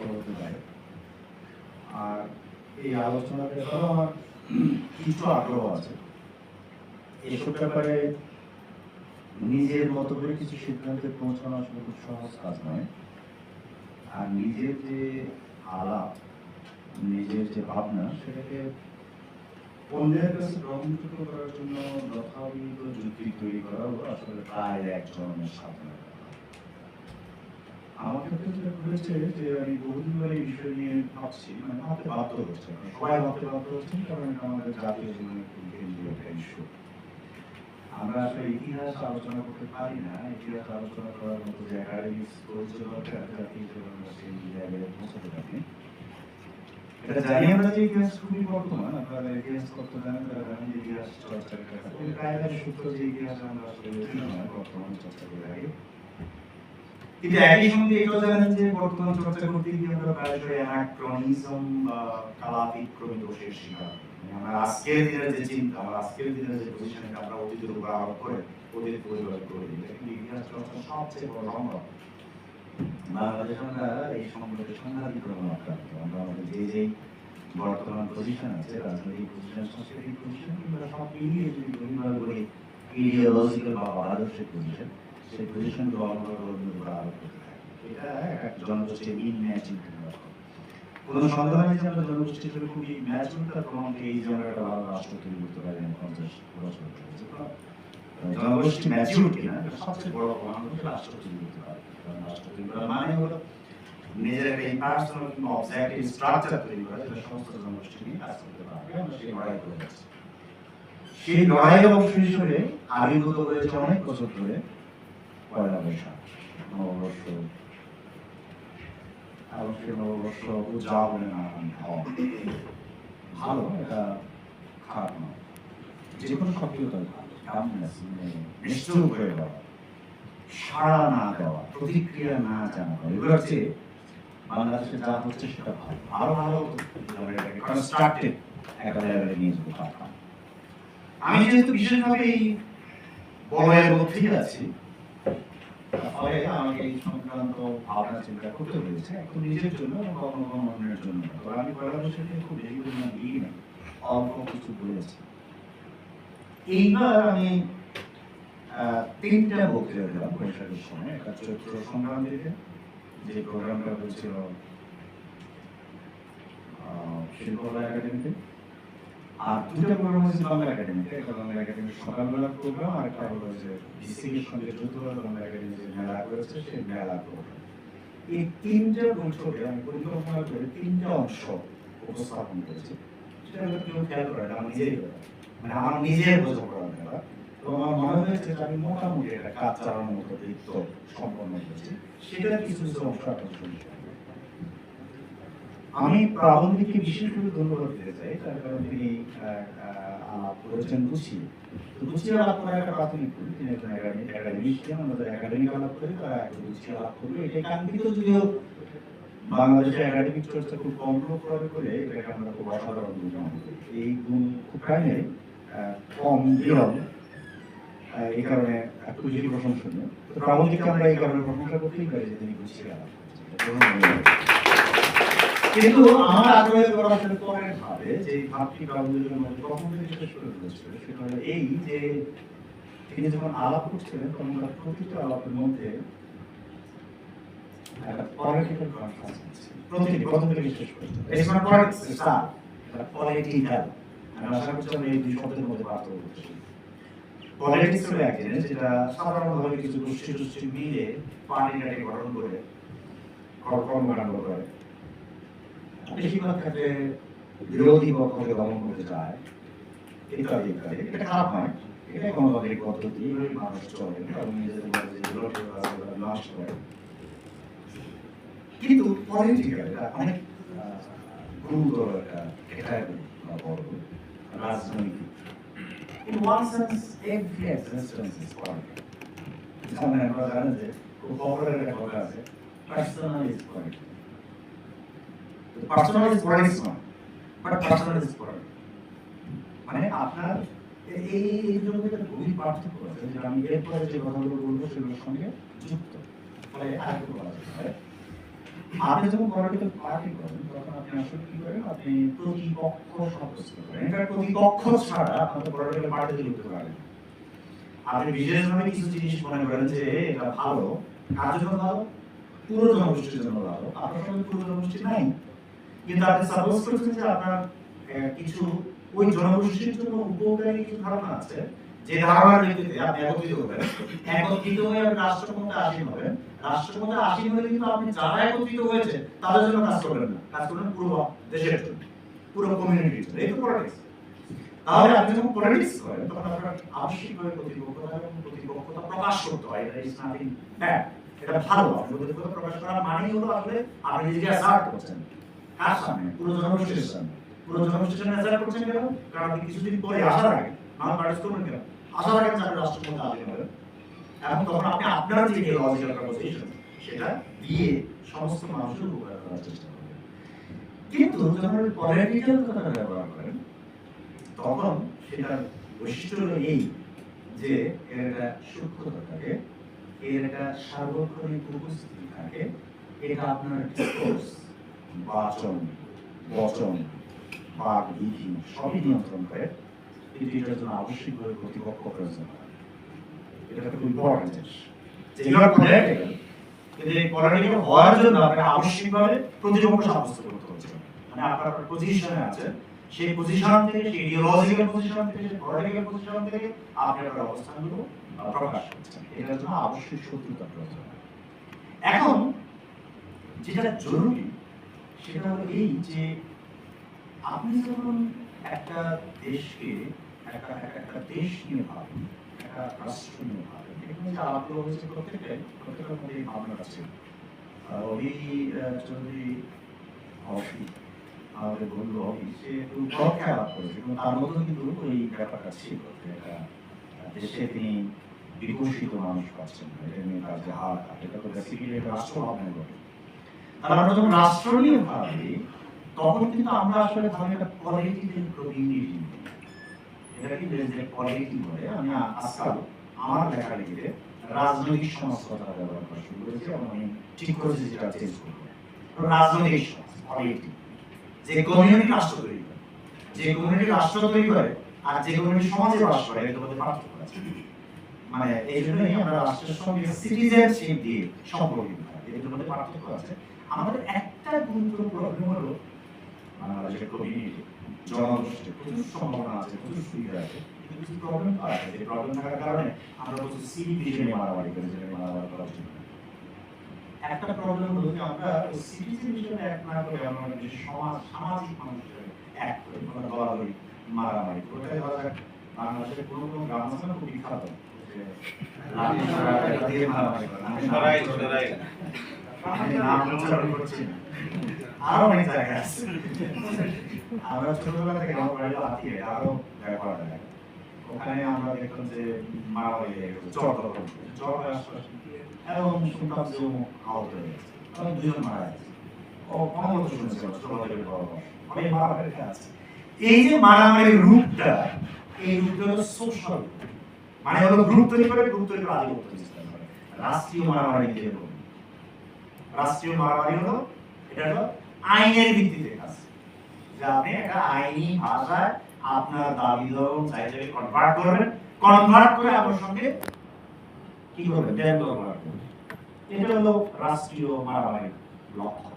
বলতে পারে আর এই আলোচনার ব্যাপারেও আমার কিছু আগ্রহ আছে। এসব ব্যাপারে নিজের মতো করে কিছু সিদ্ধান্তে পৌঁছানো আসলে খুব সহজ কাজ নয়। আর নিজের যে আলাপ, নিজের যে ভাবনা, সেটাকে অন্যের কাছে গ্রহণযোগ্য করার জন্য যথাবিধ যুক্তি তৈরি করাও আসলে প্রায় এক ধরনের সাধনা। আমার ক্ষেত্রে যেটা যে আমি বহুদিন ধরে এই বিষয় নিয়ে ভাবছি মানে ভাবতে বাধ্য হচ্ছে। সবাই ভাবতে বাধ্য হচ্ছেন কারণ আমাদের জাতীয় জীবনে খুব কেন্দ্রীয় একটা ইস্যু আমরা আসলে ইতিহাস আলোচনা করতে পারি না। ইতিহাস আলোচনা করার মতো যে একাডেমিক পরিচয় দরকার জাতি হিসেবে সেই জায়গায় পৌঁছাতে পারি। এটা জানি আমরা যে ইতিহাস খুবই বর্তমান, আপনারা ইতিহাস তত্ত্ব জানেন তারা জানেন যে ইতিহাস চর্চার একটা কিন্তু সূত্র যে ইতিহাস আমরা আসলে বর্তমানে চর্চা করে থাকি কিন্তু একই সঙ্গে এটাও জানেন যে বর্তমান চর্চা করতে গিয়ে আমরা প্রায়শই অ্যানাক্রনিজম বা কালাতিক্রমী দোষের শিকার। মানে আমরা আজকের দিনের যে চিন্তা, আমরা আজকের দিনের যে পজিশনটা আমরা অতীতের উপর আরোপ করে, অতীত পরিবার করে দিই কিন্তু ইতিহাস চর্চার সবচেয়ে বড় লঙ্ঘন বাংলাদেশ আমরা এই সম্পর্কে সংঘাতিক্রমে আক্রান্ত। আমরা আমাদের যে যে বর্তমান পজিশন আছে, রাজনৈতিক পজিশন সাংস্কৃতিক পজিশন কিংবা সব মিলিয়ে যদি পরিবার বলি ইডিওলজিক্যাল বা আদর্শিক পজিশন সেই থাকি এটা জনগোষ্ঠীর সন্দেহ জনগোষ্ঠী খুবই এই একটা রাষ্ট্র তৈরি করতে সবচেয়ে বড় রাষ্ট্র তৈরি করতে পারে। মানে তৈরি জনগোষ্ঠী নিয়ে কাজ করতে পারবে আমরা সেই লড়াই অংশ হিসেবে আবির্ভূত হয়েছে অনেক বছর ধরে পয়লা বৈশাখ নববর্ষ। এবং নববর্ষ, উদযাপনে নানান ঢং ভালো, এটা খারাপ নয় যে কোনো সক্রিয়তার মানে নিশ্চুপ হয়ে যাওয়া। সাড়া না দেওয়া, প্রতিক্রিয়া না জানানো। এগুলো হচ্ছে বাংলাদেশে যা হচ্ছে সেটা ভালো। আরও ভালো কনস্ট্রাকটিভ একটা লেভেলে নিয়ে যেতে পারতাম আমি যেহেতু বিশেষভাবে এই বলয়ের মধ্যেই আছি তার আমাকে এই সংক্রান্ত ভাবনা, চিন্তা করতে হয়েছে। এখন নিজের জন্য এবং কখনো কখনো অন্যের জন্য তো আমি পয়লা বৈশাখে খুব বেশি পরিমাণ দিই না, অল্প কিছু বলেছি এইবার আমি তিনটা বক্তৃতা দিলাম বৈশাখের সময়। একটা চৈত্র সংক্রান্তিতে যে প্রোগ্রামটা হয়েছিল শিল্পকলা একাডেমিতে আর দুটো প্রোগ্রাম হয়েছে বাংলা একাডেমিতে একটা বাংলা একাডেমির সকালবেলা প্রোগ্রাম আর একটা হলো যে বিসিকের সঙ্গে বাংলা একাডেমি যে মেলা করেছে, সেই মেলা প্রোগ্রাম এই তিনটা বৈঠকে আমি পরিকল্পনা করে তিনটা অংশ উপস্থাপন করেছি। সেটা হয়তো কেউ খেয়াল করে আমার নিজেরই। মানে আমার নিজের তো আমার মনে হয়েছে যে আমি মোটামুটি একটা কাজ চালানোর মতো বৃত্ত সম্পন্ন করেছি। সেটার কিছু কিছু অংশ করব। আমি প্রাবন্ধিককে বিশেষ করে ধন্যবাদ দিতে চাই, তার কারণ তিনি আলাপ করেছেন গুছিয়ে তো গুছিয়ে আলাপ করার একটা প্রাথমিক ভুল তিনি একজন একাডেমিশিয়ান আমাদের একাডেমিক আলাপ করে, তারা একটু গুছিয়ে আলাপ করবে। এটাই কাঙ্ক্ষিত যদিও বাংলাদেশে একাডেমিক চর্চা খুব কম লোক করে করে এটাকে আমরা খুব অসাধারণ গুণ করি। এই গুণ খুব প্রাইমারি কম বিরল। এই কারণে একটু বেশি প্রশংসনীয়। প্রাবন্ধিককে আমরা এই কারণে প্রশংসা করতেই পারি যে তিনি গুছিয়ে আলাপ করছেন কিন্তু আমার আগ্রহের পরের ভাবে যে ভাবটি মধ্যে থেকে শুরু হয়েছিল, সেটা হলো এই যে তিনি যখন আলাপ করছিলেন, তখন তার প্রতিটা আলাপের মধ্যে একটা পলিটিক্যাল কনফারেন্স প্রতিটি, প্রথম থেকে শেষ নট পলিটিক্যাল আমি আশা করছি এই দুই শব্দের মধ্যে পার্থক্য করছি পলিটিক্স হলো এক জিনিস, যেটা সাধারণভাবে কিছু গোষ্ঠী টুষ্ঠী মিলে পার্টিটাকে গঠন করে কর্মকাণ্ড করে বেশিরভাগ বিরোধী পক্ষকে দমন করতে চায় ইত্যাদি ইত্যাদি। এটা খারাপ নয়। এটা গণতান্ত্রিক পদ্ধতি মানুষ চলে। এবং নিজেদের কিন্তু পলিটিক্যাল অনেক গুরুতর একটা ক্যাটাগরি বা বর্গ রাজনৈতিক। In one sense, every existence is political. যেমন আমরা জানেন যে খুব পপুলার একটা কথা আছে personal is political. Personal is politics নয় বাট পার্সোনাল ইজ পলিটিক্স মানে আপনার এই এই জন্য একটা গভীর পার্থক্য আছে, যেটা আমি এরপরে যে কথাগুলো বলব সেগুলোর সঙ্গে যুক্ত। ফলে আরেকটু বলা যেতে পারে? আপনি যখন পলিটিক্যাল পার্টি করেন, তখন আপনি আসলে কি করেন? আপনি প্রতিপক্ষ সাব্যস্ত করেন। এটা প্রতিপক্ষ ছাড়া আপনার পলিটিক্যাল পার্টিতে ঢুকতে পারেন না। আপনি বিশেষভাবে কিছু জিনিস মনে করেন যে এটা ভালো কার জন্য ভালো পুরো জনগোষ্ঠীর জন্য ভালো। আপনার সঙ্গে পুরো জনগোষ্ঠী নাই। কিন্তু আপনি সাপোজ করছেন যে আপনার কিছু ওই জনগোষ্ঠীর জন্য উপকারী কিছু ধারণা আছে, যে ধারণার ভিত্তিতে আপনি একত্রিত হবেন, একত্রিত হয়ে আপনি রাষ্ট্র আসীন হবেন। রাষ্ট্র আসীন হলে কিন্তু আপনি যারা একত্রিত হয়েছে, তাদের জন্য কাজ করবেন না। কাজ করবেন পুরো দেশের জন্য, পুরো কমিউনিটির জন্য। এই তো পলিটিক্স তাহলে আপনি যখন পলিটিক্স করেন, তখন আপনার আবশ্যিকভাবে প্রতিপক্ষতা এবং প্রতিপক্ষতা প্রকাশ করতে হয়। এটা ইজ নাথিং এটা ভালো। আপনি প্রতিপক্ষতা প্রকাশ করার মানেই হলো আসলে আপনি নিজেকে অ্যাসার্ট করছেন। সামনে পুরো সামনে পুরো সামনে করছেন কেন? কারণ কিছুদিন পরে আসার আগে এখন তখন আপনি সেটা দিয়ে সমস্ত মানুষের করার চেষ্টা করবেন। কিন্তু যখন পলিটিক্যাল কথাটা ব্যবহার করেন, তখন সেটার বৈশিষ্ট্য এই যে এর একটা সূক্ষ্মতা থাকে, এর একটা সার্বক্ষণিক উপস্থিতি থাকে, এটা আপনার ডিসকোর্স বাচন বচন বাক বিধি সবই নিয়ন্ত্রণ করে কিন্তু এটার জন্য আবশ্যিকভাবে প্রতিপক্ষ প্রয়োজন হয়। এটা একটা খুব ইম্পর্টেন্ট জিনিস। যে ইউ কিন্তু এই পলিটিক্যাল হওয়ার জন্য আপনাকে আবশ্যিকভাবে প্রতিপক্ষ সাব্যস্ত করতে হচ্ছে। মানে আপনার পজিশনে আছে সেই পজিশন থেকে সেই ইডিওলজিক্যাল পজিশন থেকে সেই পলিটিক্যাল পজিশন থেকে আপনি আপনার অবস্থানগুলো প্রকাশ করছেন। এটার জন্য আবশ্যক শত্রুতা প্রয়োজন। এখন যেটা জরুরি সেটা হলো এই যে আপনি যখন একটা দেশকে একটা একটা- দেশ নিয়ে ভাবেন একটা রাষ্ট্র নিয়ে ভাবেন এখানে যে আলাপগুলো হয়েছে প্রত্যেকটাই প্রত্যেকের মধ্যে এই আর অভি আহ, চৌধুরী অভি আমাদের বন্ধু অভি সে একটু পরোক্ষে আলাপ করেছে এবং তার মধ্যে কিন্তু ওই ব্যাপারটা ছিল দেশে তিনি বিকশিত মানুষ পাচ্ছেন। এটা নিয়ে তার যে হার এটা তো বেসিক্যালি রাষ্ট্র ভাবনা ঘটে তাহলে আমরা যখন রাষ্ট্র নিয়ে ভাবি, তখন কিন্তু আমরা আসলে ধরেন একটা পলিটিক্যাল প্রতিনিধি এটা কি যে পলিটিক বলে, আমি আজকাল আমার লেখালেখিতে রাজনৈতিক সমাজ ব্যবহার করা শুরু করেছি এবং আমি ঠিক করেছি যেটা চেঞ্জ করব। রাজনৈতিক পলিটিক যে কমিউনিটি রাষ্ট্র তৈরি করে, যে কমিউনিটি রাষ্ট্র তৈরি করে আর যে কমিউনিটি সমাজে বাস করে এর মধ্যে পার্থক্য আছে। মানে এই জন্যই আমরা রাষ্ট্রের সঙ্গে সিটিজেনশিপ দিয়ে সম্পর্কিত। এর মধ্যে পার্থক্য আছে। আমাদের একটা গুরুতর প্রবলেম হলো জনগোষ্ঠী প্রচুর সম্ভাবনা আছে, প্রচুর সুবিধা আছে প্রবলেম আছে। যে প্রবলেম থাকার কারণে আমরা ডিভিশনে মারামারি করি যেটা মারামারি করা উচিত একটা প্রবলেম হলো যে আমরা এক না করে আমরা যে সমাজ, সামাজিক মানুষ হিসেবে এক দলাদলি মারামারি ওটাই ধরা যাক, বাংলাদেশের কোনো কোনো গ্রাম আছে খুব বিখ্যাত যে দিয়ে। আমি নাম উচ্চারণ- করছি আরও অনেক জায়গা আছে। আমরা ছোটবেলা থেকে আমার আরও যায়। ওখানে আমরা যে গেছে এবং যে আহত হয়ে গেছে। দুজন মারা গেছে। ও অনেক ছোটবেলা থেকে অনেক মারামারি আছে। এই যে মারামারির রূপটা, এই রূপটা হলো সোশ্যাল মানে হলো গ্রুপ তৈরি করে গ্রুপ তৈরি করে আধিপত্য বিস্তার করে। রাষ্ট্রীয় মারামারি দিয়ে রাষ্ট্রীয় মারামারি হলো, এটা হলো আইনের ভিত্তিতে কাজ। যে আপনি একটা আইনি ভাষায় আপনার দাবি ধরুন চাইলে কনভার্ট করবেন। কনভার্ট করে আপনার সঙ্গে কি করবেন? কনভার্ট করবেন এটা হলো রাষ্ট্রীয় মারামারির লক্ষ্য।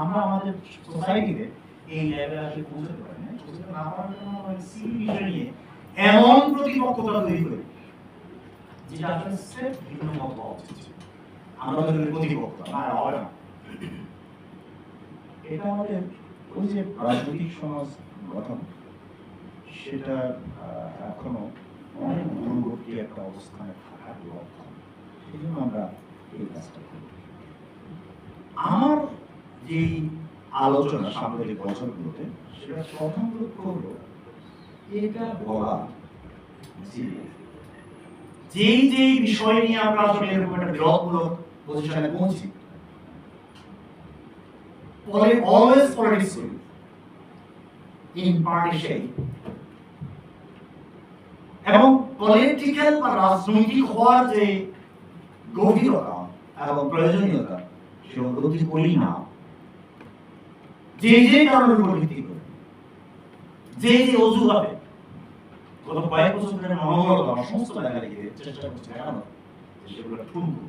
আমরা আমাদের সোসাইটিতে এই লেভেলে আসলে পৌঁছতে পারি না পৌঁছতে না পারার সিভিল বিষয় নিয়ে এমন প্রতিপক্ষতা তৈরি করি, যেটা আসলে স্রেফ ভিন্ন মত হওয়া। আমরা তো প্রতিপক্ষ। না হবে না এটা আমাদের ওই যে রাজনৈতিক সমাজ গঠন সেটা এখনও অনেক দূরবর্তী একটা অবস্থানে থাকার লক্ষণ সেই জন্য আমরা এই কাজটা করি। আমার যেই আলোচনা সাম্প্রতিক বছরগুলোতে সেটা প্রথম লক্ষ্য হলো এটা বলা যে যেই যেই বিষয় নিয়ে আমরা আসলে এরকম একটা বিরোধমূলক পজিশনে পৌঁছি। politics will in party shape এবং পলিটিক্যাল বা রাজনৈতিক হওয়ার যে গভীরতা এবং প্রয়োজনীয়তা সে উপলব্ধি করি না। যে যে কারণের উপর ভিত্তি করে। যে যে অজুহাতে। গত কয়েক বছর ধরে মনোবল সমস্ত লেখালেখিতে চেষ্টা করছে দেখানো সেগুলো ঠুনকু।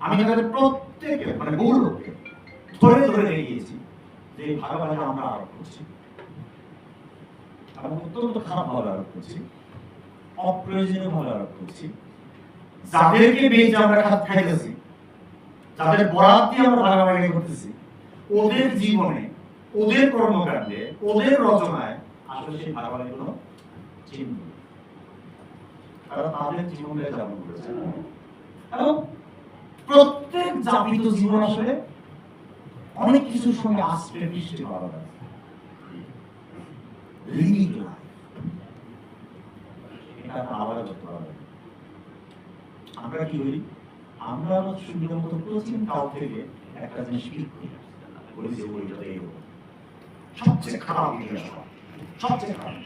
আমি তাদের প্রত্যেকে মানে বহু লোককে ধরে ধরে নিয়ে গিয়েছি যে আমরা আরোপ করছি। এবং অত্যন্ত খারাপ ভাবে আরোপ করছি। অপ্রয়োজনীয় ভাবে আরোপ করছি। যাদেরকে বেঁচে আমরা খাত খাইতেছি, যাদের দিয়ে আমরা ভাগাভাগি করতেছি, ওদের জীবনে, ওদের কর্মকাণ্ডে, ওদের রচনায় আসলে সেই ভাগাভাগি কোনো চিহ্ন। তারা তাদের করেছে এবং প্রত্যেক জীবন আসলে অনেক কিছুর সঙ্গে আশ্রে পৃষ্ঠে করা যায় লিভিং লাইফ এটা আলাদা করতে পারবে। আমরা কি করি আমরা আমার সুবিধা মতো প্রাচীন কাল থেকে একটা জিনিস ক্লিক করি। বলি যে বইটা সবচেয়ে খারাপ সবচেয়ে খারাপ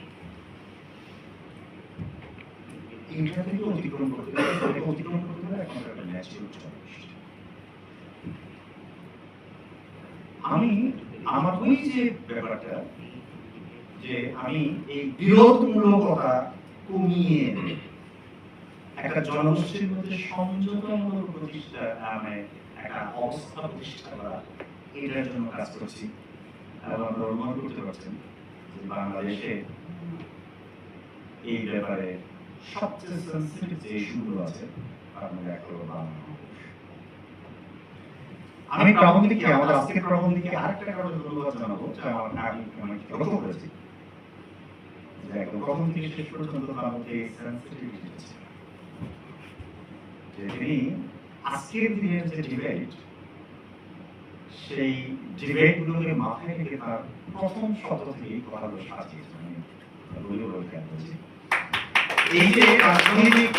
অতিক্রম করতে এটাকে অতিক্রম করতে গেলে এখন একটা ন্যাচুরাল আমি, আমার ওই যে ব্যাপারটা, যে আমি এই বিরোধমূলকতা কমিয়ে একটা জনগোষ্ঠীর মধ্যে সংযোগমূলক প্রতিষ্ঠা মানে একটা অবস্থা প্রতিষ্ঠা করা, এটার জন্য কাজ করছি। এবং আপনারা অনুমান করতে পারছেন যে বাংলাদেশে এই ব্যাপারে সবচেয়ে সেন্সিটিভ যে ইস্যুগুলো আছে তার মধ্যে একটা হলো বাংলা। আমি আমাদের আজকের আরেকটা কারণে ধন্যবাদ জানাব যে আমার আমি আমি লক্ষ্য করেছি। যে একদম প্রথম থেকে শেষ পর্যন্ত তার মধ্যে সেন্সিটিভিটি আছে যে তিনি আজকের দিনের যে ডিবেট সেই ডিবেট গুলোকে মাথায় রেখে তার প্রথম শব্দ থেকে কথাগুলো সাজিয়েছেন। আমি বলে বলে এই যে রাজনৈতিক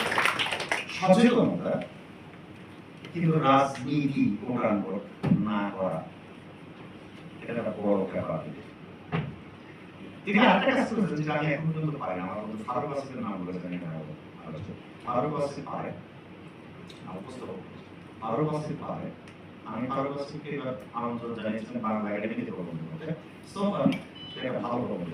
সচেতনতা, কিন্তু রাজনীতি প্রোগ্রাম না করা এটা একটা বড় ব্যাপার তিনি আরেকটা কাজ করেছেন যেটা আমি না। আমার বন্ধু নাম বলেছেন এখানে আলোচনা। ফারুক আসিফ পারে আমার পুস্তক আমি ফারুক এবার আমন্ত্রণ জানিয়েছিলাম বাংলা একাডেমিতে প্রবন্ধ সো আমি সেটা ভালো প্রবন্ধ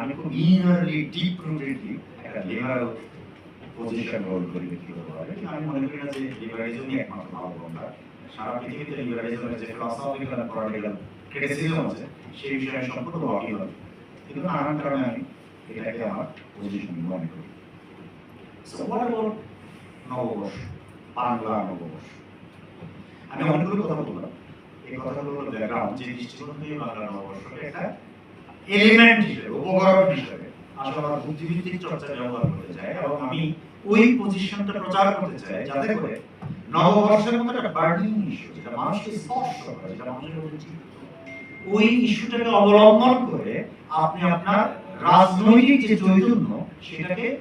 আমি খুব ইনারলি ডিপ রুটেডলি একটা লিবারাল পজিশন হোল্ড করি ব্যক্তিগতভাবে আমি মনে করি না যে লিবারালিজমই একমাত্র পন্থা সারা পৃথিবীতে লিবারালিজমের যে ফিলসফিক্যাল আর পলিটিক্যাল ক্রিটিসিজম আছে, সেই বিষয়ে সম্পূর্ণ ওয়াকিল কিন্তু নানান কারণে আমি অনেকগুলো কথা বললাম। এই কথাগুলো ব্যাকগ্রাউন্ড যে দৃষ্টিকোণ বাংলা নববর্ষকে একটা এলিমেন্ট হিসেবে অবলম্বন করে আপনি আপনার রাজনৈতিক যে চৈতন্য, সেটাকে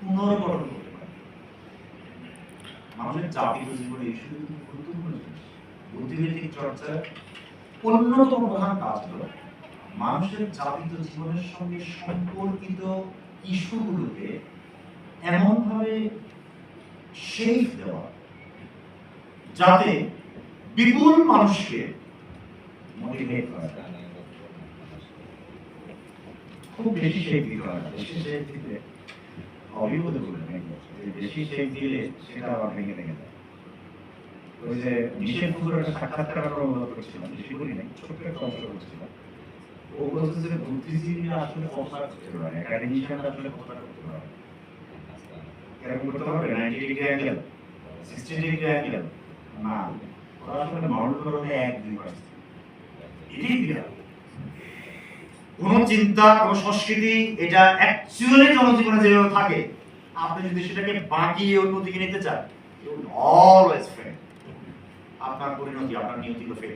পুনর্গঠন করতে পারেন। মানুষের জাতীয় জীবনে ইস্যু গুরুত্বপূর্ণ চর্চার অন্যতম প্রধান কাজ হলো মানুষের জাতিত জীবনের সঙ্গে সম্পর্কিত ইস্যুগুলোকে এমনভাবে শেপ দেওয়া, যাতে বিপুল মানুষকে মোটিভেট করা খুব বেশি দিতে বেশি দিলে বেশি দিলে সেটা আবার ভেঙে ভেঙে ওই যে মিশেল ফুকুরের সাক্ষাৎকার আমরা অনুবাদ করছিলাম বেশি করি নাই, ছোট্ট একটা অংশ করছিলাম। বুদ্ধিজীবীরা আসলে আসলে এরকম করতে পারবে? Ninety degree angle sixty degree angle না, ওরা আসলে করতে এক দুই এটাই বিরাট। কোন চিন্তা, কোন সংস্কৃতি, এটা অ্যাকচুয়ালি জনজীবনে যেভাবে থাকে, আপনি যদি সেটাকে বাঁকিয়ে অন্যদিকে নিতে চান অলওয়েজ ফেল আপনার পরিণতি, আপনার নিয়তি ফেল